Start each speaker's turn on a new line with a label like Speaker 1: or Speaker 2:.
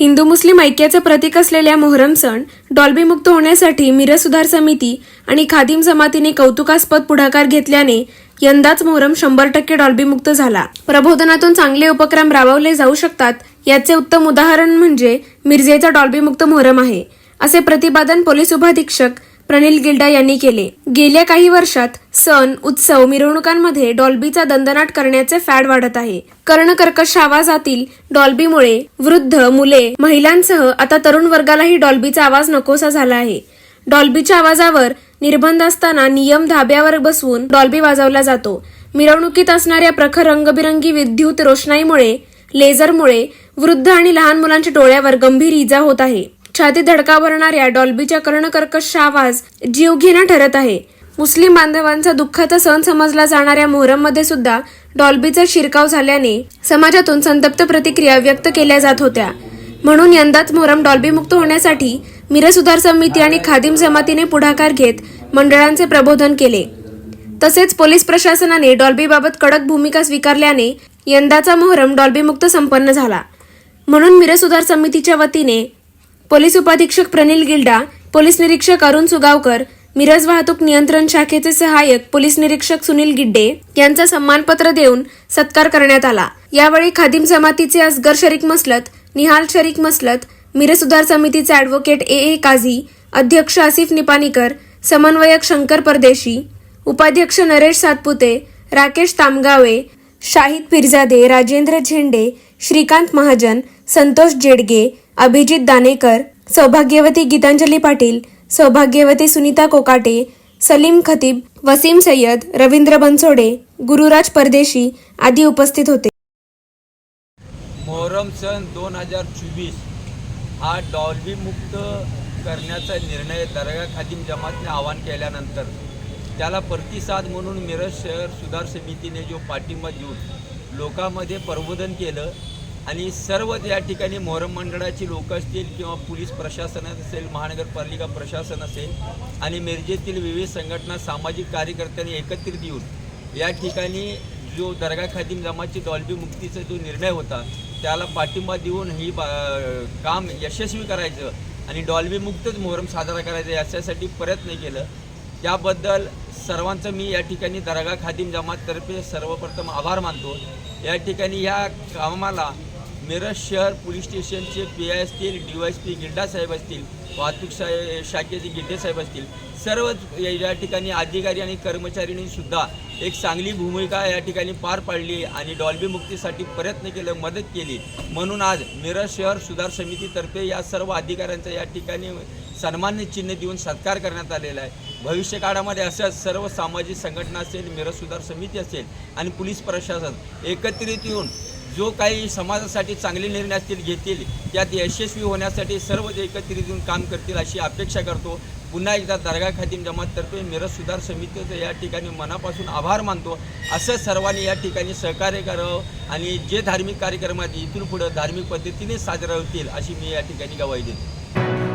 Speaker 1: हिंदू मुस्लिम ऐक्याचं प्रतीक असलेल्या मोहरम सण डॉल्बीमुक्त होण्यासाठी मिरज सुधार समिती आणि खादिम जमातीने कौतुकास्पद पुढाकार घेतल्याने यंदाच मोहरम शंभर टक्के डॉल्बीमुक्त झाला. प्रबोधनातून चांगले उपक्रम राबवले जाऊ शकतात याचे उत्तम उदाहरण म्हणजे मिरजेचा डॉल्बीमुक्त मोहरम आहे असे प्रतिपादन पोलीस उपाधीक्षक प्रनिल गिल्डा यांनी केले. गेल्या काही वर्षात सण उत्सव मिरवणुकांमध्ये डॉल्बीचा दंदनाट करण्याचे फॅड वाढत आहे. कर्णकर्कश आवाजातील डॉल्बीमुळे वृद्ध मुले महिलांसह आता तरुण वर्गालाही डॉल्बीचा आवाज नकोसा झाला आहे. डॉल्बीच्या आवाजावर निर्बंध असताना नियम धाब्यावर बसवून डॉल्बी वाजवला जातो. मिरवणुकीत असणाऱ्या प्रखर रंगबिरंगी विद्युत रोषणाईमुळे लेझरमुळे वृद्ध आणि लहान मुलांच्या डोळ्यावर गंभीर इजा होत आहे. छाती धडका भरणाऱ्या डॉल्बीच्या कर्णकर्कश आवाज जीवघेणा ठरत आहे. मुस्लिम बांधवांचा दुःखाचा सण समजला जाणाऱ्या मोहरममध्ये सुद्धा डॉल्बीचा शिरकाव झाल्याने समाजातून संतप्त प्रतिक्रिया व्यक्त केल्या जात होत्या. म्हणून यंदाच मोहरम डॉल्बीमुक्त होण्यासाठी मिरज सुधार समिती आणि खादिम जमातीने पुढाकार घेत मंडळांचे प्रबोधन केले. तसेच पोलीस प्रशासनाने डॉल्बीबाबत कडक भूमिका स्वीकारल्याने यंदाचा मोहरम डॉल्बीमुक्त संपन्न झाला. म्हणून मिरज सुधार समितीच्या वतीने पोलीस उपाधीक्षक प्रनिल गिल्डा पोलीस निरीक्षक अरुण सुगावकर मिरज वाहतूक नियंत्रण शाखेचे सहाय्यक पोलीस निरीक्षक सुनील गिड्डे यांचा सन्मानपत्र देऊन सत्कार करण्यात आला. यावेळी खादिम जमातीचे असगर शरीक मसलत निहाल शरीक मसलत मिरज सुधार समितीचे ॲडव्होकेट ए. ए. काझी अध्यक्ष आसिफ निपाणीकर समन्वयक शंकर परदेशी उपाध्यक्ष नरेश सातपुते राकेश तामगावे शाहिद पिरजादे राजेंद्र झेंडे श्रीकांत महाजन संतोष जेडगे अभिजित दानेकर सौभाग्यवती गीतांजली पाटील सौभाग्यवती सुनीता कोकाटे सलीम खतीब वसीम सय्यद रवींद्र बनसोडे गुरुराज परदेशी आदी उपस्थित होते.
Speaker 2: मोहरम सण दोन हजार चोवीस हा डॉल्बी मुक्त करण्याचा निर्णय दर्गा खादिम जमातने आवाहन केल्यानंतर त्याला प्रतिसाद म्हणून मिरज शहर सुधार समितीने जो पाठिंबा देऊन लोकांमध्ये प्रबोधन केलं आणि सर्व या ठिकाणी मोहरम मंडळाची लोक असतील किंवा पोलीस प्रशासन असेल महानगरपालिका प्रशासन असेल आणि मिरजेतील विविध संघटना सामाजिक कार्यकर्त्यांनी एकत्रित येऊन या ठिकाणी जो दर्गा खादिम जमातची डॉल्बी मुक्तीचा जो निर्णय होता त्याला पाठिंबा देऊन ही बा काम यशस्वी करायचं आणि डॉल्बी मुक्तच मोहरम साजरा करायचा याच्यासाठी प्रयत्न केलं. त्याबद्दल सर्वांचं मी या ठिकाणी दर्गा खादिम जमाततर्फे सर्वप्रथम आभार मानतो. या ठिकाणी या कामाला मिरज शहर पोलीस स्टेशनचे पी आय असतील D Y S P Gidda साहेब असतील वाहतूक साहे शाखेचे गिड्डे साहेब असतील सर्व या ठिकाणी अधिकारी आणि कर्मचाऱ्यांनीसुद्धा एक चांगली भूमिका या ठिकाणी पार पाडली आणि डॉल्बी मुक्तीसाठी प्रयत्न केलं मदत केली. म्हणून आज मिरज शहर सुधार समितीतर्फे या सर्व अधिकाऱ्यांचा या ठिकाणी सन्मान्य चिन्ह देऊन सत्कार करण्यात आलेला आहे. भविष्य काळामध्ये अशाच सर्व सामाजिक संघटना असेल मिरज सुधार समिती असेल आणि पोलीस प्रशासन एकत्रित येऊन जो काही समाजासाठी चांगले निर्णय असतील घेतील त्यात यशस्वी होण्यासाठी सर्व एकत्रित येऊन काम करतील अशी अपेक्षा करतो. पुन्हा एकदा दर्गा खातीम जमाततर्फे मिरज सुधार समितीचं या ठिकाणी मनापासून आभार मानतो. असं सर्वांनी या ठिकाणी सहकार्य करावं आणि जे धार्मिक कार्यक्रम आहेत इथून पुढं धार्मिक पद्धतीने साजरा होतील अशी मी या ठिकाणी गवाही देतो.